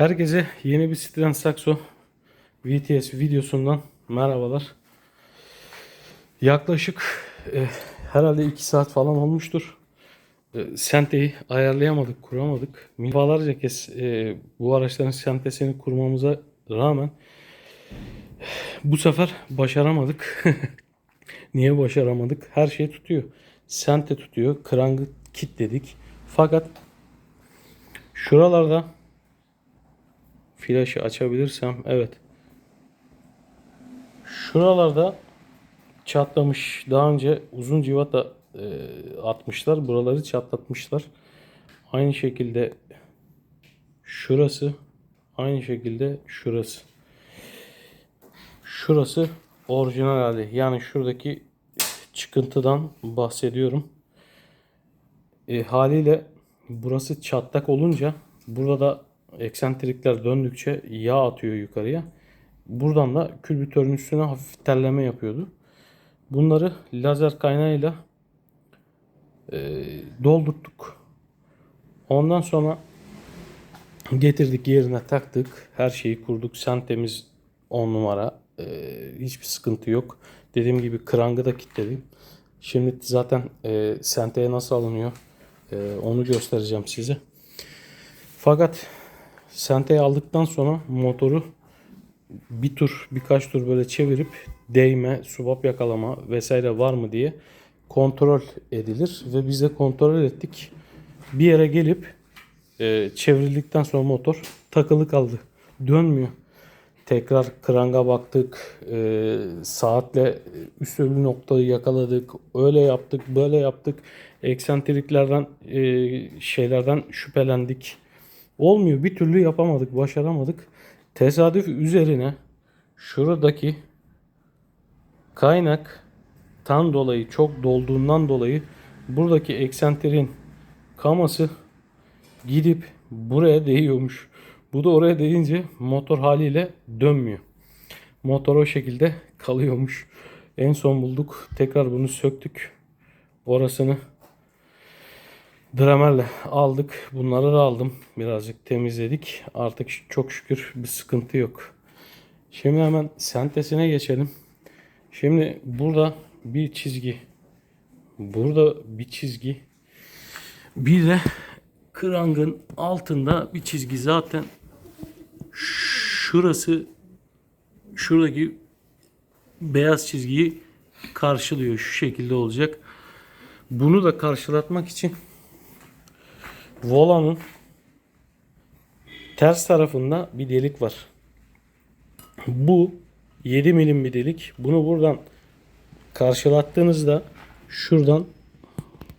Herkese yeni bir Stren Saxo VTS videosundan merhabalar. Yaklaşık e, herhalde 2 saat falan olmuştur. E, senteyi ayarlayamadık, kuramadık. Defalarca kez e, bu araçların sentesini kurmamıza rağmen bu sefer başaramadık. Niye başaramadık? Her şey tutuyor. Sente tutuyor. Krangı kilitledik. Fakat şuralarda flaşı açabilirsem evet. Şuralarda çatlamış. Daha önce uzun civata e, atmışlar. Buraları çatlatmışlar. Aynı şekilde şurası aynı şekilde şurası. Şurası orijinal hali. Yani şuradaki çıkıntıdan bahsediyorum. E, haliyle burası çatlak olunca burada da eksentrikler döndükçe yağ atıyor yukarıya. Buradan da külbütörün üstüne hafif terleme yapıyordu. Bunları lazer kaynağıyla e, doldurttuk. Ondan sonra getirdik yerine taktık. Her şeyi kurduk. Sentemiz 10 numara. E, hiçbir sıkıntı yok. Dediğim gibi krangı da kilitledim. Şimdi zaten e, senteye nasıl alınıyor e, onu göstereceğim size. Fakat senteyi aldıktan sonra motoru bir tur birkaç tur böyle çevirip değme, subap yakalama vesaire var mı diye kontrol edilir ve biz de kontrol ettik. Bir yere gelip e, çevrildikten sonra motor takılı kaldı. Dönmüyor. Tekrar kranga baktık. E, saatle üst ölü noktayı yakaladık. Öyle yaptık, böyle yaptık. Eksentriklerden e, şeylerden şüphelendik. Olmuyor. Bir türlü yapamadık, başaramadık. Tesadüf üzerine şuradaki kaynak tan dolayı çok dolduğundan dolayı buradaki eksentrin kaması gidip buraya değiyormuş. Bu da oraya değince motor haliyle dönmüyor. Motor o şekilde kalıyormuş. En son bulduk. Tekrar bunu söktük. Orasını Dramerle aldık. Bunları da aldım. Birazcık temizledik. Artık çok şükür bir sıkıntı yok. Şimdi hemen sentesine geçelim. Şimdi burada bir çizgi. Burada bir çizgi. Bir de krangın altında bir çizgi zaten şurası şuradaki beyaz çizgiyi karşılıyor. Şu şekilde olacak. Bunu da karşılatmak için volanın ters tarafında bir delik var. Bu 7 milim bir delik. Bunu buradan karşılattığınızda şuradan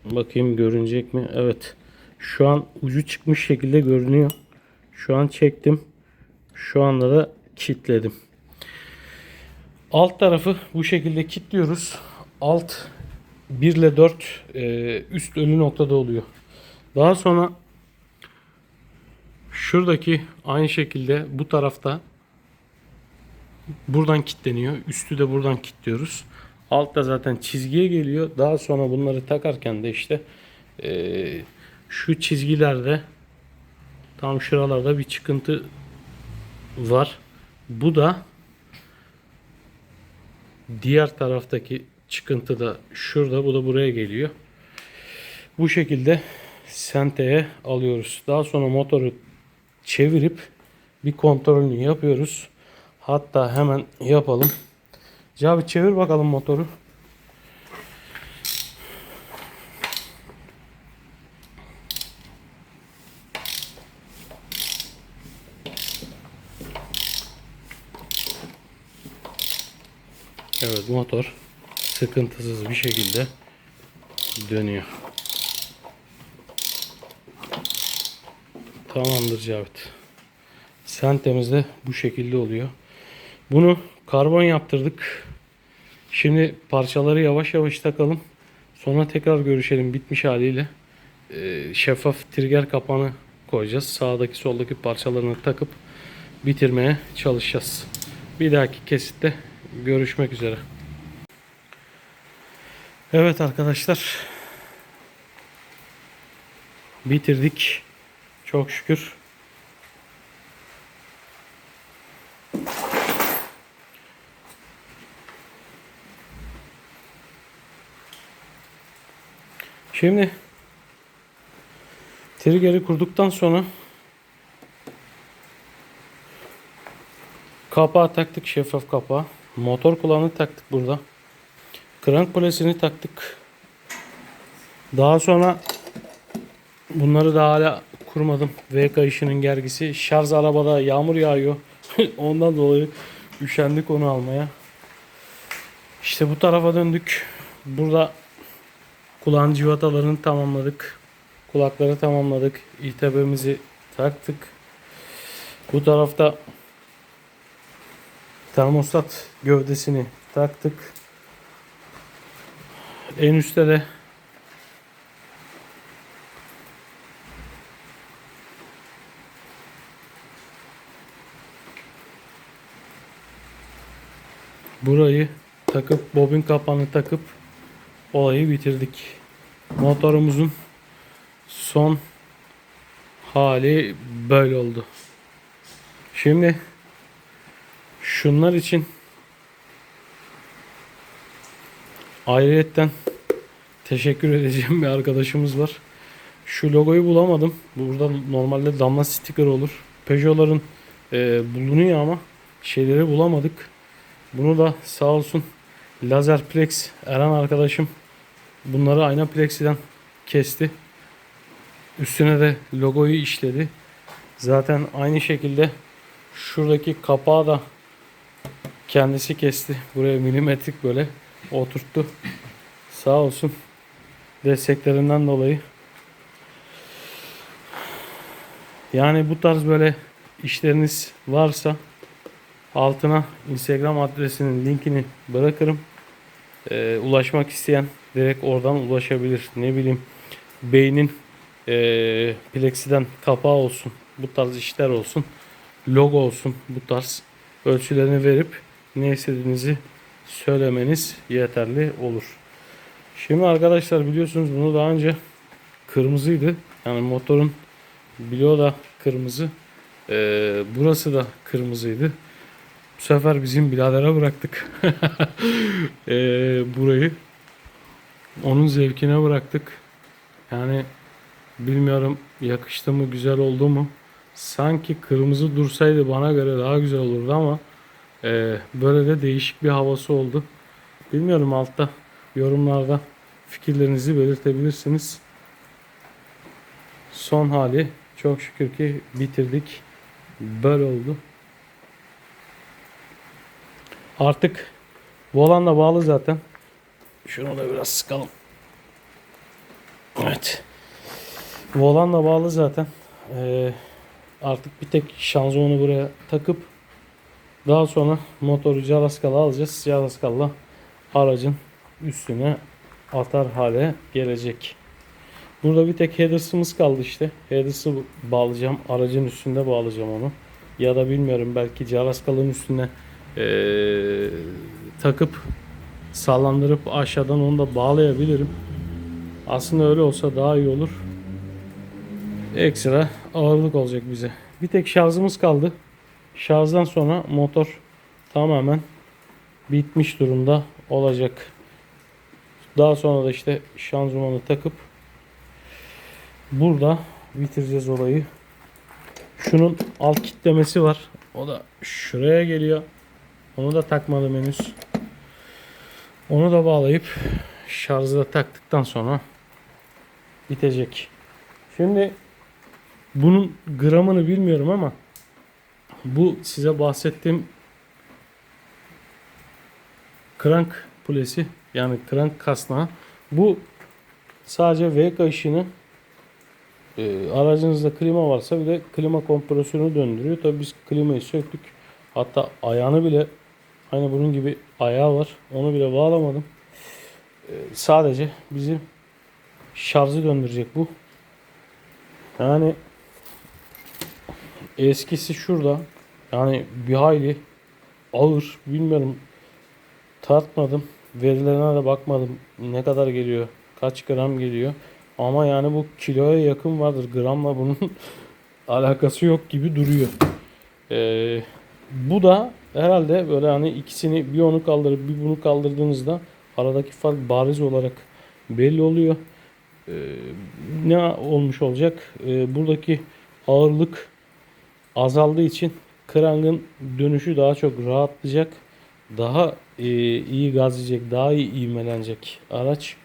bakayım görünecek mi? Evet. Şu an ucu çıkmış şekilde görünüyor. Şu an çektim. Şu anda da kilitledim. Alt tarafı bu şekilde kilitliyoruz. Alt 1 ile 4 e, üst ölü noktada oluyor. Daha sonra şuradaki aynı şekilde bu tarafta buradan kilitleniyor. Üstü de buradan kilitliyoruz. Alt da zaten çizgiye geliyor. Daha sonra bunları takarken de işte e, şu çizgilerde tam şuralarda bir çıkıntı var. Bu da diğer taraftaki çıkıntı da şurada. Bu da buraya geliyor. Bu şekilde senteye alıyoruz. Daha sonra motoru çevirip bir kontrolünü yapıyoruz. Hatta hemen yapalım. Cavit çevir bakalım motoru. Evet motor sıkıntısız bir şekilde dönüyor. Tamamdır Cavit. Sentemiz de bu şekilde oluyor. Bunu karbon yaptırdık. Şimdi parçaları yavaş yavaş takalım. Sonra tekrar görüşelim bitmiş haliyle. Ee, şeffaf trigger kapağını koyacağız. Sağdaki soldaki parçalarını takıp bitirmeye çalışacağız. Bir dahaki kesitte görüşmek üzere. Evet arkadaşlar. Bitirdik. Çok şükür. Şimdi trigger'i kurduktan sonra kapağı taktık şeffaf kapağı. Motor kulağını taktık burada. Krank kulesini taktık. Daha sonra bunları da hala kurmadım. V kayışının gergisi. Şarj arabada yağmur yağıyor. Ondan dolayı üşendik onu almaya. İşte bu tarafa döndük. Burada kulağın civatalarını tamamladık. Kulakları tamamladık. İTB'mizi taktık. Bu tarafta termostat gövdesini taktık. En üstte de burayı takıp bobin kapağını takıp olayı bitirdik. Motorumuzun son hali böyle oldu. Şimdi şunlar için ayrıyetten teşekkür edeceğim bir arkadaşımız var. Şu logoyu bulamadım. Burada normalde damla sticker olur. Peugeot'ların e, bulunuyor ama şeyleri bulamadık. Bunu da sağ olsun Lazerplex Eren arkadaşım bunları ayna plexiden kesti. Üstüne de logoyu işledi. Zaten aynı şekilde şuradaki kapağı da kendisi kesti. Buraya milimetrik böyle oturttu. Sağ olsun desteklerinden dolayı. Yani bu tarz böyle işleriniz varsa altına Instagram adresinin linkini bırakırım. Ee, ulaşmak isteyen direkt oradan ulaşabilir. Ne bileyim beynin e, plexiden kapağı olsun. Bu tarz işler olsun. Logo olsun. Bu tarz ölçülerini verip ne istediğinizi söylemeniz yeterli olur. Şimdi arkadaşlar biliyorsunuz bunu daha önce kırmızıydı. Yani motorun bloğu da kırmızı. Ee, burası da kırmızıydı. Bu sefer bizim biradere bıraktık. Ee, burayı. Onun zevkine bıraktık. Yani bilmiyorum yakıştı mı güzel oldu mu. Sanki kırmızı dursaydı bana göre daha güzel olurdu ama e, böyle de değişik bir havası oldu. Bilmiyorum altta yorumlarda fikirlerinizi belirtebilirsiniz. Son hali çok şükür ki bitirdik. Böyle oldu. Artık volan da bağlı zaten. Şunu da biraz sıkalım. Evet. Volan da bağlı zaten. Ee, artık bir tek şanzımanı buraya takıp daha sonra motoru Calaskalı alacağız. Calaskalı aracın üstüne atar hale gelecek. Burada bir tek headers'ımız kaldı işte. Headers'ı bağlayacağım. Aracın üstünde bağlayacağım onu. Ya da bilmiyorum belki Calaskal'ın üstüne eee, takıp sallandırıp aşağıdan onu da bağlayabilirim. Aslında öyle olsa daha iyi olur. Ekstra ağırlık olacak bize. Bir tek şarjımız kaldı. Şarjdan sonra motor tamamen bitmiş durumda olacak. Daha sonra da işte şanzımanı takıp burada bitireceğiz olayı. Şunun alt kitlemesi var. O da şuraya geliyor. Onu da takmadım henüz. Onu da bağlayıp şarjı da taktıktan sonra bitecek. Şimdi bunun gramını bilmiyorum ama bu size bahsettiğim crank pulesi yani crank kasnağı bu sadece V kayışını e, aracınızda klima varsa bir de klima kompresörünü döndürüyor. Tabi biz klimayı söktük. Hatta ayağını bile aynı bunun gibi ayağı var. Onu bile bağlamadım. E, sadece bizim şarjı döndürecek bu. Yani eskisi şurada. Yani bir hayli ağır. Bilmiyorum. Tartmadım. Verilerine de bakmadım. Ne kadar geliyor? Kaç gram geliyor? Ama yani bu kiloya yakın vardır. Gramla bunun alakası yok gibi duruyor. Ee, bu da herhalde böyle hani ikisini bir onu kaldırıp bir bunu kaldırdığınızda aradaki fark bariz olarak belli oluyor. e, ne olmuş olacak? E, buradaki ağırlık azaldığı için krangın dönüşü daha çok rahatlayacak. Daha e, iyi gaz yiyecek, daha iyi ivmelenecek araç.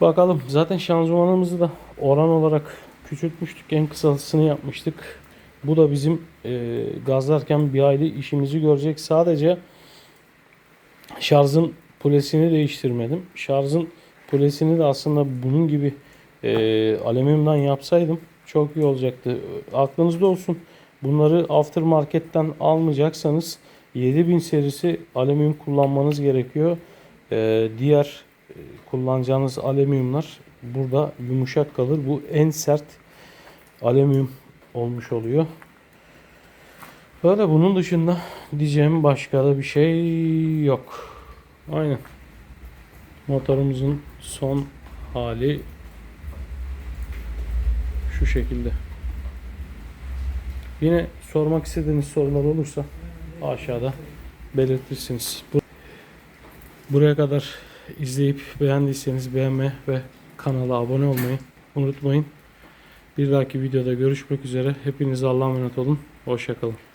Bakalım. Zaten şanzımanımızı da oran olarak küçültmüştük. En kısasını yapmıştık. Bu da bizim e, gazlarken bir hayli işimizi görecek. Sadece şarjın pulesini değiştirmedim. Şarjın pulesini de aslında bunun gibi e, alüminyumdan yapsaydım çok iyi olacaktı. Aklınızda olsun. Bunları aftermarket'ten almayacaksanız 7000 serisi alüminyum kullanmanız gerekiyor. E, diğer e, kullanacağınız alüminyumlar burada yumuşak kalır. Bu en sert alüminyum olmuş oluyor. Böyle bunun dışında diyeceğim başka da bir şey yok. Aynen. Motorumuzun son hali şu şekilde. Yine sormak istediğiniz sorular olursa aşağıda belirtirsiniz. Bu- Buraya kadar izleyip beğendiyseniz beğenme ve kanala abone olmayı unutmayın. Bir dahaki videoda görüşmek üzere. Hepinize Allah'a emanet olun. Hoşçakalın.